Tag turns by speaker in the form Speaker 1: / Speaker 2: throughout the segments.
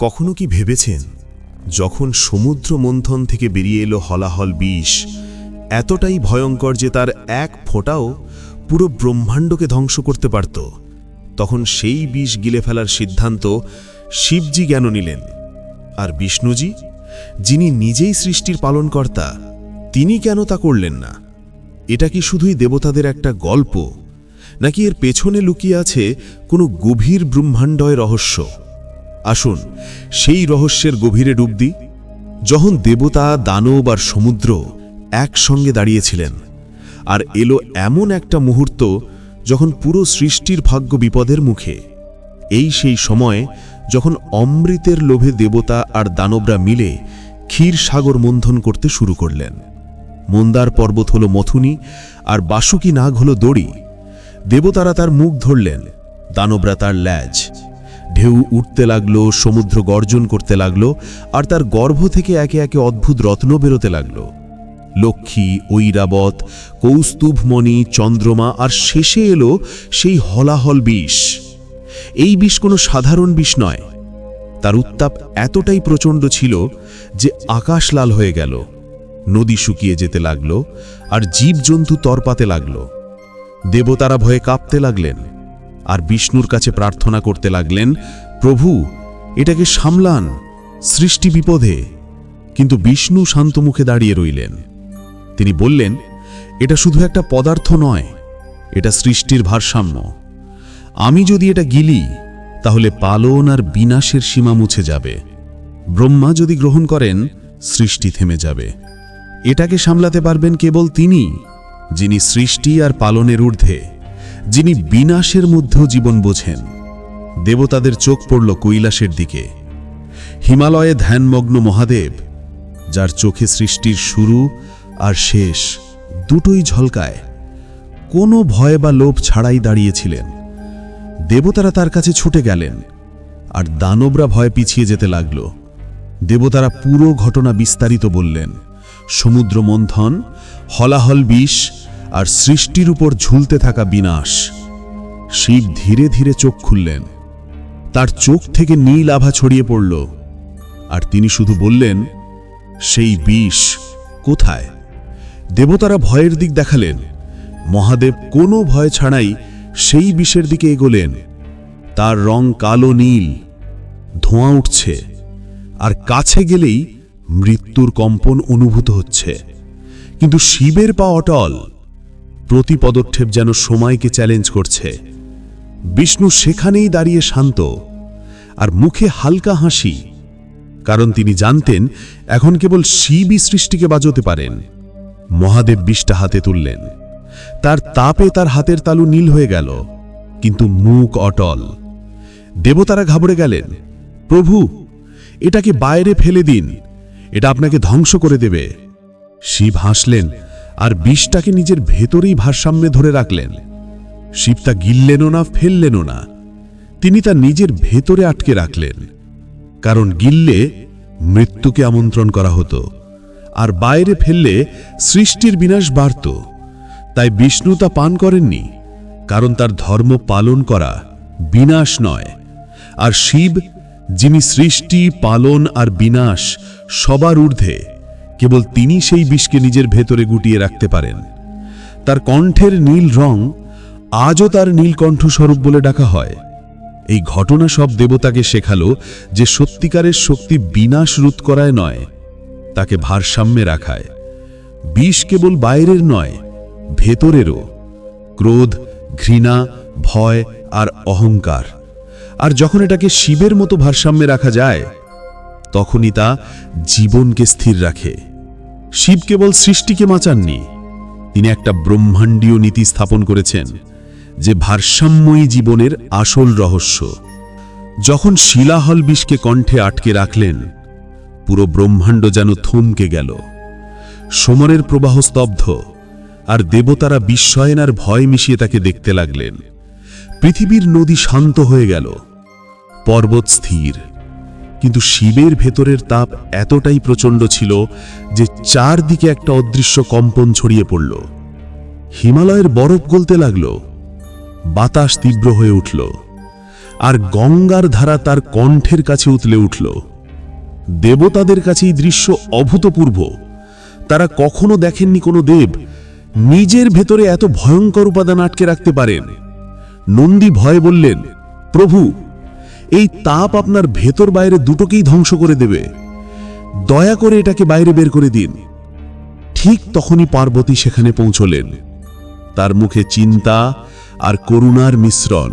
Speaker 1: কখনো কি ভেবেছেন, যখন সমুদ্র মন্থন থেকে বেরিয়ে এলো হলাহল বিষ, এতটাই ভয়ঙ্কর যে তার এক ফোঁটাও পুরো ব্রহ্মাণ্ডকে ধ্বংস করতে পারত? তখন সেই বিষ গিলে ফেলার সিদ্ধান্ত শিবজি জ্ঞান নিলেন? আর বিষ্ণুজি, যিনি নিজেই সৃষ্টির পালনকর্তা, তিনি কেন তা করলেন না? এটা কি শুধুই দেবতাদের একটা গল্প, নাকি এর পেছনে লুকিয়ে আছে কোনো গভীর ব্রহ্মাণ্ডয় রহস্য? আসুন, সেই রহস্যের গভীরে ডুব দিই, যখন দেবতা, দানব আর সমুদ্র একসঙ্গে দাঁড়িয়েছিলেন। আর এলো এমন একটা মুহূর্ত যখন পুরো সৃষ্টির ভাগ্য বিপদের মুখে। এই সেই সময় যখন অমৃতের লোভে দেবতা আর দানবরা মিলে ক্ষীর সাগর মন্থন করতে শুরু করলেন। মন্দার পর্বত হল মথুনি আর বাসুকি নাগ হল দড়ি। দেবতারা তার মুখ ধরলেন, দানবরা তার ল্যাজ। ঢেউ উঠতে লাগল, সমুদ্র গর্জন করতে লাগল, আর তার গর্ভ থেকে একে একে অদ্ভুত রত্ন বেরোতে লাগল। লক্ষ্মী, ঐরাবত, কৌস্তুভমণি, চন্দ্রমা, আর শেষে এলো সেই হলাহল বিষ। এই বিষ কোনো সাধারণ বিষ নয়। তার উত্তাপ এতটাই প্রচণ্ড ছিল যে আকাশ লাল হয়ে গেল, নদী শুকিয়ে যেতে লাগল, আর জীবজন্তু তরপাতে লাগল। দেবতারা ভয়ে কাঁপতে লাগলেন। আর বিষ্ণুর কাছে প্রার্থনা করতে লাগলেন, প্রভু, এটাকে সামলান, সৃষ্টি বিপদে। কিন্তু বিষ্ণু শান্ত মুখে দাঁড়িয়ে রইলেন। তিনি বললেন, এটা শুধু একটা পদার্থ নয়, এটা সৃষ্টির ভারসাম্য। আমি যদি এটা গিলি, তাহলে পালন আর বিনাশের সীমা মুছে যাবে। ব্রহ্মা যদি গ্রহণ করেন, সৃষ্টি থেমে যাবে। এটাকে সামলাতে পারবেন কেবল তিনি, যিনি সৃষ্টি আর পালনের ঊর্ধ্বে। যিনি বিনাশের মধ্যেও জীবন বোঝেন। দেবতাদের চোখ পড়ল কৈলাসের দিকে। হিমালয়ে ধ্যানমগ্ন মহাদেব, যার চোখে সৃষ্টির শুরু আর শেষ দুটোই ঝলকায়, কোনো ভয় বা লোভ ছাড়াই দাঁড়িয়েছিলেন। দেবতারা তার কাছে ছুটে গেলেন, আর দানবরা ভয় পিছিয়ে যেতে লাগল। দেবতারা পুরো ঘটনা বিস্তারিত বললেন। সমুদ্র মন্থন হলাহল বিষ আর সৃষ্টির উপর ঝুলতে থাকা বিনাশ। শিব ধীরে ধীরে চোখ খুললেন। তার চোখ থেকে নীল আভা ছড়িয়ে পড়ল। আর তিনি শুধু বললেন, সেই বিষ কোথায়? দেবতারা ভয়ের দিক দেখালেন। মহাদেব কোনো ভয় ছাড়াই সেই বিষের দিকে এগোলেন। তার রং কালো নীল, ধোঁয়া উঠছে। আর কাছে গেলেই মৃত্যুর কম্পন অনুভূত হচ্ছে। কিন্তু শিবের পা অটল। প্রতি পদক্ষেপ যেন সময়কে চ্যালেঞ্জ করছে। বিষ্ণু সেখানেই দাঁড়িয়ে শান্ত আর মুখে হালকা হাসি, কারণ তিনি জানতেন এখন কেবল শিবই সৃষ্টিকে বাজতে পারেন। মহাদেব বিষটা হাতে তুললেন। তার তাপে তার হাতের তালু নীল হয়ে গেল, কিন্তু মুখ অটল। দেবতারা ঘাবড়ে গেলেন, প্রভু, এটাকে বাইরে ফেলে দিন, এটা আপনাকে ধ্বংস করে দেবে। শিব হাসলেন আর বিষটাকে নিজের ভেতরেই ভারসাম্যে ধরে রাখলেন। শিব তা গিললেনও না, ফেললেনও না। তিনি তা নিজের ভেতরে আটকে রাখলেন। কারণ গিললে মৃত্যুকে আমন্ত্রণ করা হতো, আর বাইরে ফেললে সৃষ্টির বিনাশ বাড়ত। তাই বিষ্ণু তা পান করেননি, কারণ তার ধর্ম পালন করা বিনাশ নয়। আর শিব, যিনি সৃষ্টি, পালন আর বিনাশ সবার ঊর্ধ্বে কেবল তিনি সেই বিষকে নিজের ভেতরে গুটিয়ে রাখতে পারেন। তার কণ্ঠের নীল রং আজও তার নীলকণ্ঠ স্বরূপ বলে ডাকা হয়। এই ঘটনা সব দেবতাকে শেখালো যে সত্যিকারের শক্তি বিনাশ রোধ করায় নয়, তাকে ভারসাম্যে রাখায়। বিষ কেবল বাইরের নয়, ভেতরেরও। ক্রোধ, ঘৃণা, ভয় আর অহংকার। আর যখন এটাকে শিবের মতো ভারসাম্যে রাখা যায়, তখনই তা জীবনকে স্থির রাখে। শিব কেবল সৃষ্টিকে বাঁচাননি তিনি একটা ব্রহ্মাণ্ডীয় নীতি স্থাপন করেছেন যে ভারসাম্যই জীবনের আসল রহস্য। যখন শিলাহল বিষকে কণ্ঠে আটকে রাখলেন, পুরো ব্রহ্মাণ্ড যেন থমকে গেল। সমরের প্রবাহ স্তব্ধ, আর দেবতারা বিস্ময়েন আর ভয় মিশিয়ে তাকে দেখতে লাগলেন। পৃথিবীর নদী শান্ত হয়ে গেল, পর্বত স্থির। কিন্তু শিবের ভেতরের তাপ এতটাই প্রচণ্ড ছিল যে চারদিকে একটা অদৃশ্য কম্পন ছড়িয়ে পড়ল। হিমালয়ের বরফ গলতে লাগল। বাতাস তীব্র হয়ে উঠল।
Speaker 2: আর গঙ্গার ধারা তার কণ্ঠের কাছে উতলে উঠল। দেবতাদের কাছে এই দৃশ্য অভূতপূর্ব। তারা কখনো দেখেননি কোনো দেব নিজের ভেতরে এত ভয়ঙ্কর উপাদান আটকে রাখতে পারেন। নন্দী ভয়ে বললেন, প্রভু এই তাপ আপনার ভেতর বাইরে দুটোকেই ধ্বংস করে দেবে। দয়া করে এটাকে বাইরে বের করে দিন। ঠিক তখনই পার্বতী সেখানে পৌঁছলেন। তার মুখে চিন্তা আর করুণার মিশ্রণ।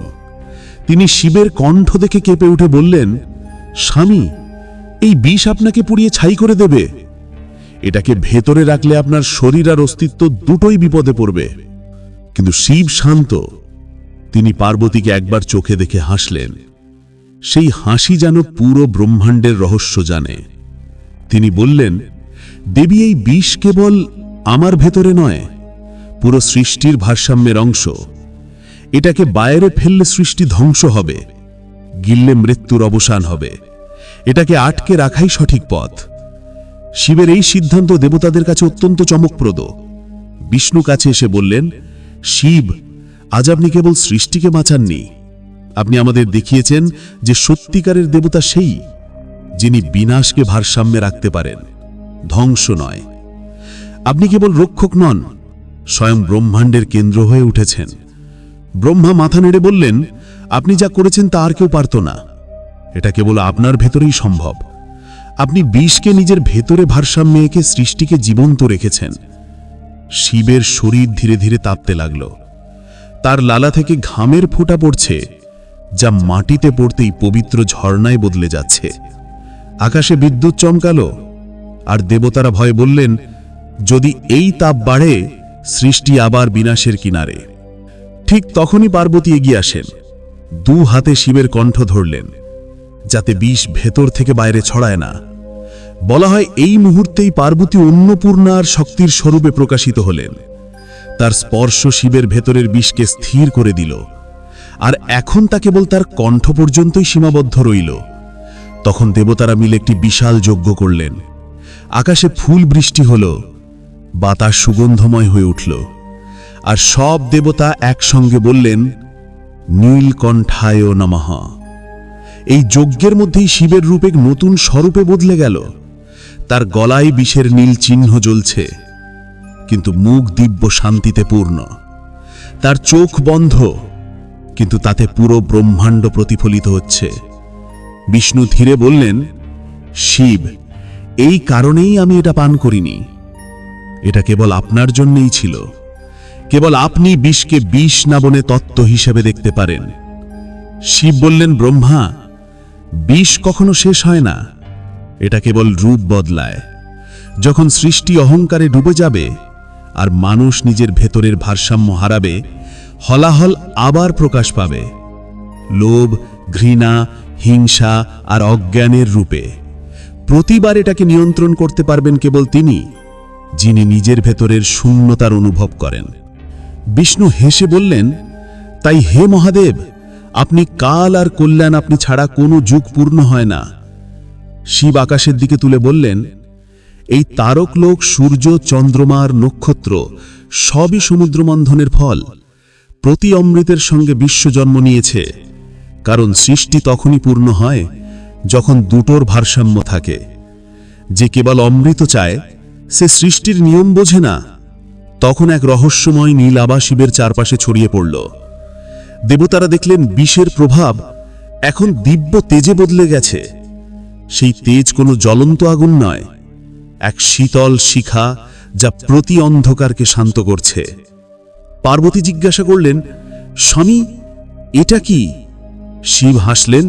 Speaker 2: তিনি শিবের কণ্ঠ দেখে কেঁপে উঠে বললেন, স্বামী, এই বিষ আপনাকে পুড়িয়ে ছাই করে দেবে। এটাকে ভেতরে রাখলে আপনার শরীর আর অস্তিত্ব দুটোই বিপদে পড়বে। কিন্তু শিব শান্ত। তিনি পার্বতীকে একবার চোখে দেখে হাসলেন। সেই হাসি যেন পুরো ব্রহ্মাণ্ডের রহস্য জানে। তিনি বললেন, দেবী, এই বিষ কেবল আমার ভেতরে নয়, পুরো সৃষ্টির ভারসাম্যের অংশ। এটাকে বাইরে ফেললে সৃষ্টি ধ্বংস হবে, গিললে মৃত্যুর অবসান হবে। এটাকে আটকে রাখাই সঠিক পথ। শিবের এই সিদ্ধান্ত দেবতাদের কাছে অত্যন্ত চমকপ্রদ। বিষ্ণু কাছে এসে বললেন, শিব, আজ আপনি কেবল সৃষ্টিকে বাঁচাননি আপনি আমাদের দেখিয়েছেন যে সত্যিকারের দেবতা সেই, যিনি বিনাশকে ভারসাম্যে রাখতে পারেন। ধ্বংস নয়। আপনি কেবল রক্ষক নন, স্বয়ং ব্রহ্মাণ্ডের কেন্দ্র হয়ে উঠেছেন। ব্রহ্মা মাথা নেড়ে বললেন, আপনি যা করেছেন তা আর কেউ পারত না। এটা কেবল আপনার ভেতরেই সম্ভব। আপনি বিষকে নিজের ভেতরে ভারসাম্যে এঁকে সৃষ্টিকে জীবন্ত রেখেছেন। শিবের শরীর ধীরে ধীরে তাপতে লাগল। তার লালা থেকে ঘামের ফোঁটা পড়ছে। যা মাটিতে পড়তেই পবিত্র ঝর্ণায় বদলে যাচ্ছে। আকাশে বিদ্যুৎ চমকালো, আর দেবতারা ভয় বললেন, যদি এই তাপ বাড়ে, সৃষ্টি আবার বিনাশের কিনারে। ঠিক তখনই পার্বতী এগিয়ে আসেন। দু হাতে শিবের কণ্ঠ ধরলেন, যাতে বিষ ভেতর থেকে বাইরে ছড়ায় না। বলা হয় এই মুহূর্তেই পার্বতী অন্নপূর্ণার শক্তির স্বরূপে প্রকাশিত হলেন। তার স্পর্শ শিবের ভেতরের বিষকে স্থির করে দিল। আর এখন তা কেবল তার কণ্ঠ পর্যন্তই সীমাবদ্ধ রইল। তখন দেবতারা মিলে একটি বিশাল যজ্ঞ করলেন। আকাশে ফুল বৃষ্টি হল, বাতাস সুগন্ধময় হয়ে উঠল, আর সব দেবতা একসঙ্গে বললেন, নীলকণ্ঠায় নমঃ। এই যজ্ঞের মধ্যেই শিবের রূপ নতুন স্বরূপে বদলে গেল। তার গলায় বিষের নীল চিহ্ন জ্বলছে, কিন্তু মুখ দিব্য শান্তিতে পূর্ণ। তার চোখ বন্ধ কিন্তু তাতে পুরো ব্রহ্মাণ্ড প্রতিফলিত হচ্ছে। বিষ্ণু ধীরে বললেন, শিব, এই কারণেই আমি এটা পান করিনি। এটা কেবল আপনার জন্যই ছিল। কেবল আপনি বিষকে বিষ না বনে তত্ত্ব হিসেবে দেখতে পারেন। শিব বললেন, ব্রহ্মা, বিষ কখনো শেষ হয় না। এটা কেবল রূপ বদলায়। যখন সৃষ্টি অহংকারে ডুবে যাবে, আর মানুষ নিজের ভেতরের ভারসাম্য হারাবে হলাহল আবার প্রকাশ পাবে। লোভ, ঘৃণা, হিংসা আর অজ্ঞানের রূপে। প্রতিবার এটাকে নিয়ন্ত্রণ করতে পারবেন কেবল তিনি, যিনি নিজের ভেতরের শূন্যতার অনুভব করেন। বিষ্ণু হেসে বললেন, তাই হে মহাদেব, আপনি কাল আর কল্যাণ আপনি ছাড়া কোনো যুগ পূর্ণ হয় না। শিব আকাশের দিকে তুলে বললেন, এই তারক লোক সূর্য চন্দ্রমার নক্ষত্র সবই সমুদ্রমন্থনের ফল। প্রতি অমৃতের সঙ্গে বিশ্ব জন্ম নিয়েছে। কারণ সৃষ্টি তখনই পূর্ণ হয় যখন দুটোর ভারসাম্য থাকে। যে কেবল অমৃত চায়, সে সৃষ্টির নিয়ম বোঝে না। তখন এক রহস্যময় নীল আবা শিবের চারপাশে ছড়িয়ে পড়ল। দেবতারা দেখলেন বিষের প্রভাব এখন দিব্য তেজে বদলে গেছে। সেই তেজ কোনো জ্বলন্ত আগুন নয়, এক শীতল শিখা যা প্রতি অন্ধকারকে শান্ত করছে। পার্বতী জিজ্ঞাসা করলেন, স্বামী, এটা কি? শিব হাসলেন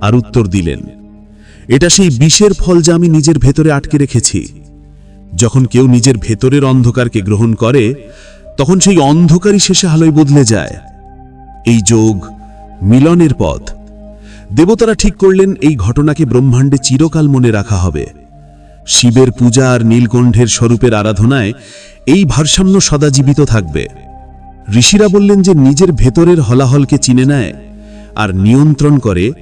Speaker 2: আর উত্তর দিলেন, এটা সেই বিষের ফল যা আমি নিজের ভেতরে আটকে রেখেছি। যখন কেউ নিজের ভেতরের অন্ধকারকে গ্রহণ করে, তখন সেই অন্ধকারই শেষে আলোয় বদলে যায়। এই যোগ মিলনের পথ। দেবতারা ঠিক করলেন এই ঘটনাকে ব্রহ্মাণ্ডে চিরকাল মনে রাখা হবে। শিবের পূজা আর নীলকণ্ঠের স্বরূপের আরাধনায় এই ভারসাম্য সদা জীবিত থাকবে। ঋষিরা বললেন যে নিজের ভেতরের হলাহলকে চিনে নেয় আর নিয়ন্ত্রণ করে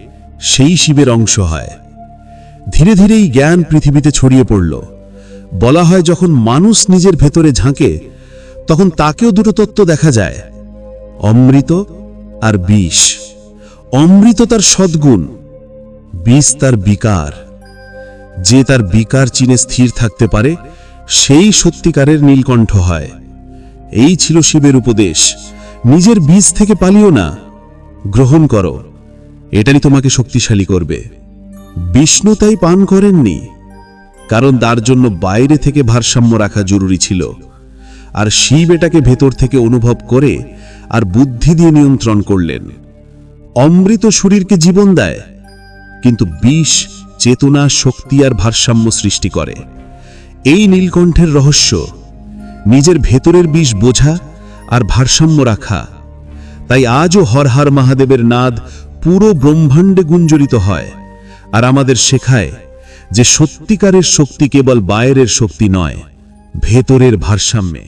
Speaker 2: সেই শিবের অংশ হয়। ধীরে ধীরে এই জ্ঞান পৃথিবীতে ছড়িয়ে পড়ল। বলা হয় যখন মানুষ নিজের ভেতরে ঝাঁকে, তখন তাকেও দুটো তত্ত্ব দেখা যায়, অমৃত আর বিষ। অমৃত তার সদ্গুণ, বিষ তার বিকার। যে তার বিকার চিনে স্থির থাকতে পারে, সেই সত্যিকারের নীলকণ্ঠ হয়। এই ছিল শিবের উপদেশ। নিজের বীজ থেকে পালিও না। গ্রহণ করো। এটাই তোমাকে শক্তিশালী করবে। বিষ্ণু তাই পান করেননি। কারণ তার জন্য বাইরে থেকে ভারসাম্য রাখা জরুরি ছিল। আর শিব এটাকে ভেতর থেকে অনুভব করে আর বুদ্ধি দিয়ে নিয়ন্ত্রণ করলেন। অমৃত শরীরকে জীবন দেয়, কিন্তু বিষ, চেতনা, শক্তি আর ভারসাম্য সৃষ্টি করে। এই নীলকণ্ঠের রহস্য নিজের ভেতরের বিষ বোঝা আর ভারসাম্য রাখা। তাই আজও হরহার মহাদেবের নাদ পুরো ব্রহ্মাণ্ডে গুঞ্জরিত হয় আর আমাদের শেখায় যে সত্যিকারের শক্তি কেবল বাইরের শক্তি নয়, ভেতরের ভারসাম্যে।